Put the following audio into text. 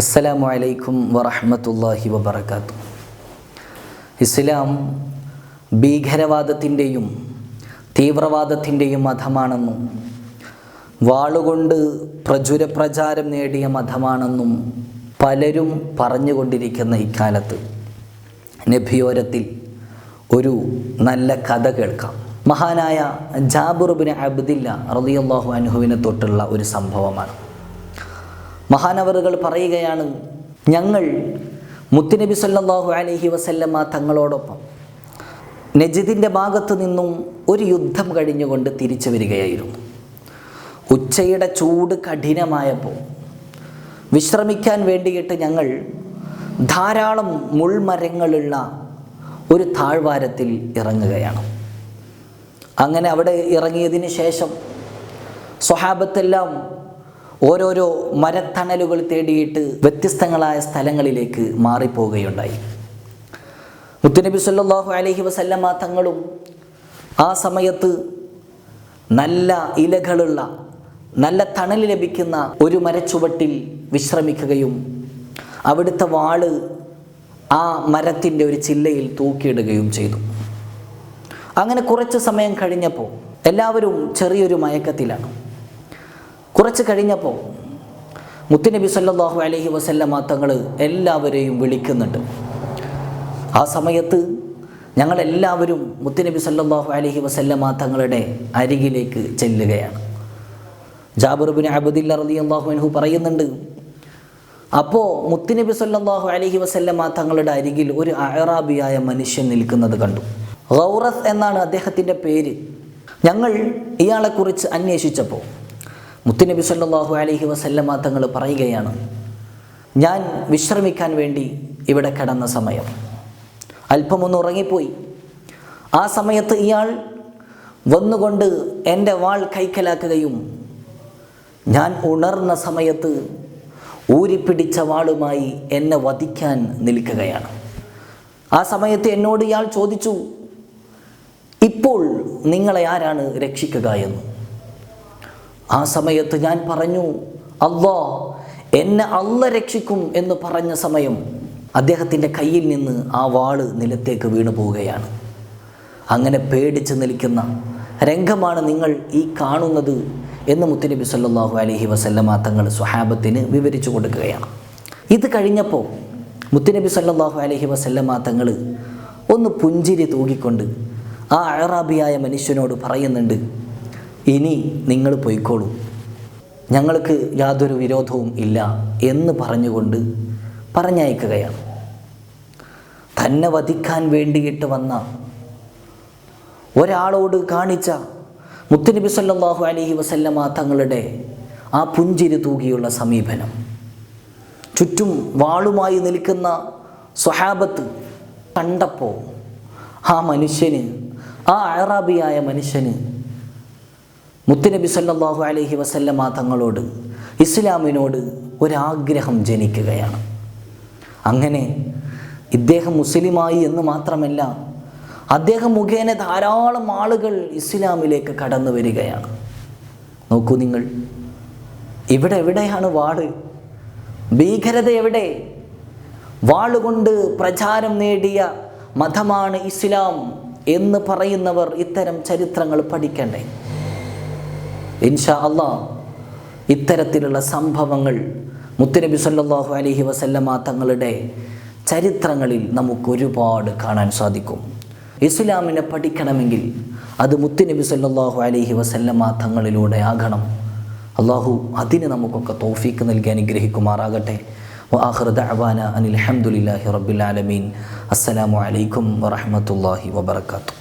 അസ്സലാമു അലൈക്കും വറഹ്മത്തുള്ളാഹി വബർക്കാത്തു ഇസ്ലാം ഭീകരവാദത്തിന്റെയും തീവ്രവാദത്തിന്റെയും മതമാണെന്നും വാളുകൊണ്ട് പ്രചുര പ്രചാരം നേടിയ മതമാണെന്നും പലരും പറഞ്ഞുകൊണ്ടിരിക്കുന്ന ഇക്കാലത്ത് നഭിയോരത്തിൽ ഒരു നല്ല കഥ കേൾക്കാം. മഹാനായ ജാബുറുബിന് അബ്ദില്ല റളിയല്ലാഹു അനുഹുവിനെ തൊട്ടുള്ള ഒരു സംഭവമാണ്. മഹാനവറുകൾ പറയുകയാണ് ഞങ്ങൾ മുത്തുനബി സല്ലാഹു അലഹി വസല്ലമ തങ്ങളോടൊപ്പം നജിദിന്റെ ഭാഗത്തു നിന്നും ഒരു യുദ്ധം കഴിഞ്ഞുകൊണ്ട് തിരിച്ചു വരികയായിരുന്നു. ഉച്ചയുടെ ചൂട് കഠിനമായപ്പോൾ വിശ്രമിക്കാൻ വേണ്ടിയിട്ട് ഞങ്ങൾ ധാരാളം മുൾമരങ്ങളുള്ള ഒരു താഴ്വാരത്തിൽ ഇറങ്ങുകയാണ്. അങ്ങനെ അവിടെ ഇറങ്ങിയതിന് ശേഷം സ്വഹാബത്തെല്ലാം ഓരോരോ മരത്തണലുകൾ തേടിയിട്ട് വ്യത്യസ്തങ്ങളായ സ്ഥലങ്ങളിലേക്ക് മാറിപ്പോവുകയുണ്ടായി. മുത്തുനബി സല്ലാഹു അലഹി വസല്ലമ തങ്ങളും ആ സമയത്ത് നല്ല ഇലകളുള്ള നല്ല തണൽ ലഭിക്കുന്ന ഒരു മരച്ചുവട്ടിൽ വിശ്രമിക്കുകയും അവിടുത്തെ വാൾ ആ മരത്തിന്റെ ഒരു ചില്ലയിൽ തൂക്കിയിടുകയും ചെയ്തു. അങ്ങനെ കുറച്ച് സമയം കഴിഞ്ഞപ്പോൾ എല്ലാവരും ചെറിയൊരു മയക്കത്തിലാണ്. കുറച്ച് കഴിഞ്ഞപ്പോൾ മുത്തുനബി സല്ലാഹു അലഹി വസല്ലമ തങ്ങൾ എല്ലാവരെയും വിളിക്കുന്നുണ്ട്. ആ സമയത്ത് ഞങ്ങളെല്ലാവരും മുത്തുനബി സല്ലാഹു അലഹി വസല്ലമ തങ്ങളുടെ അരികിലേക്ക് ചെല്ലുകയാണ്. ജാബിർബിൻ അബദില്ല റലി അൻഹു പറയുന്നുണ്ട് അപ്പോൾ മുത്തുനബി സല്ലാഹു അലഹി വസല്ലമ തങ്ങളുടെ അരികിൽ ഒരു അഹറാബിയായ മനുഷ്യൻ നിൽക്കുന്നത് കണ്ടു. ഗൗറസ് എന്നാണ് അദ്ദേഹത്തിന്റെ പേര്. ഞങ്ങൾ ഇയാളെക്കുറിച്ച് അന്വേഷിച്ചപ്പോൾ മുത്തുനബി സല്ലാഹു അലഹി വസല്ലമ തങ്ങൾ പറയുകയാണ് ഞാൻ വിശ്രമിക്കാൻ വേണ്ടി ഇവിടെ കിടന്ന സമയം. അല്പമൊന്ന് ഉറങ്ങിപ്പോയി. ആ സമയത്ത് ഇയാൾ വന്നുകൊണ്ട് എന്റെ വാൾ കൈക്കലാക്കുകയും ഞാൻ ഉണർന്ന സമയത്ത് ഊരിപ്പിടിച്ച വാളുമായി എന്നെ വധിക്കാൻ നിൽക്കുകയാണ്. ആ സമയത്ത് എന്നോട് ഇയാൾ ചോദിച്ചു ഇപ്പോൾ നിങ്ങളെ ആരാണ് രക്ഷിക്കുക എന്ന്? ആ സമയത്ത് ഞാൻ പറഞ്ഞു അള്ളാ എന്നെ അല്ല രക്ഷിക്കും എന്ന് പറഞ്ഞ സമയം അദ്ദേഹത്തിന്റെ കയ്യിൽ നിന്ന് ആ വാൾ നിലത്തേക്ക് വീണു പോവുകയാണ്. അങ്ങനെ പേടിച്ച് നിൽക്കുന്ന രംഗമാണ് നിങ്ങൾ ഈ കാണുന്നത് എന്ന് മുത്തുനബി സല്ലാഹു അലഹി വസല്ലമ തങ്ങൾ സ്വഹാബത്തിന് വിവരിച്ചു കൊടുക്കുകയാണ്. ഇത് കഴിഞ്ഞപ്പോൾ മുത്തുനബി സല്ലാഹു അലഹി വസല്ലമ തങ്ങൾ ഒന്ന് പുഞ്ചിരി തൂകിക്കൊണ്ട് ആ അഴറാബിയായ മനുഷ്യനോട് പറയുന്നുണ്ട് ഇനി നിങ്ങൾ പൊയ്ക്കോളൂ. ഞങ്ങൾക്ക് യാതൊരു വിരോധവും ഇല്ല എന്ന് പറഞ്ഞുകൊണ്ട് പറഞ്ഞയക്കുകയാണ്. തന്നെ വധിക്കാൻ വേണ്ടിയിട്ട് വന്ന ഒരാളോട് കാണിച്ച മുത്തുനബി സല്ലാഹു അലഹി വസല്ലമ തങ്ങളുടെ ആ പുഞ്ചിരി തൂകിയുള്ള സമീപനം. ചുറ്റും വാളുമായി നിൽക്കുന്ന സ്വഹാബത്ത് കണ്ടപ്പോൾ ആ മനുഷ്യന് ആ അയറാബിയായ മനുഷ്യന് മുത്തുനബി സല്ലാഹു അലഹി വസല്ലമ തങ്ങളോട് ഇസ്ലാമിനോട് ഒരാഗ്രഹം ജനിക്കുകയാണ്. അങ്ങനെ ഇദ്ദേഹം മുസ്ലിമായി എന്ന് മാത്രമല്ല അദ്ദേഹം മുഖേന ധാരാളം ആളുകൾ ഇസ്ലാമിലേക്ക് കടന്നു വരികയാണ്. നോക്കൂ നിങ്ങൾ ഇവിടെ എവിടെയാണ് വാൾ? ഭീകരത എവിടെ? വാളുകൊണ്ട് പ്രചാരം നേടിയ മതമാണ് ഇസ്ലാം എന്ന് പറയുന്നവർ ഇത്തരം ചരിത്രങ്ങൾ പഠിക്കണ്ടേ? ഇൻഷാ അള്ളാ ഇത്തരത്തിലുള്ള സംഭവങ്ങൾ മുത്തുനബി സല്ലാഹു അലഹി വസല്ലമ തങ്ങളുടെ ചരിത്രങ്ങളിൽ നമുക്ക് ഒരുപാട് കാണാൻ സാധിക്കും. ഇസ്ലാമിനെ പഠിക്കണമെങ്കിൽ അത് മുത്തുനബി സല്ലാഹു അലഹി വസല്ലമ തങ്ങളിലൂടെ ആകണം. അള്ളാഹു അതിന് നമുക്കൊക്കെ തോഫീക്ക് നൽകി അനുഗ്രഹിക്കുമാറാകട്ടെ. ഹംദുലില്ലാഹി റബ്ബിൽ ആലമീൻ. അസ്സലാമു അലൈക്കും വറഹ്മത്തുള്ളാഹി വബറകാതുഹു.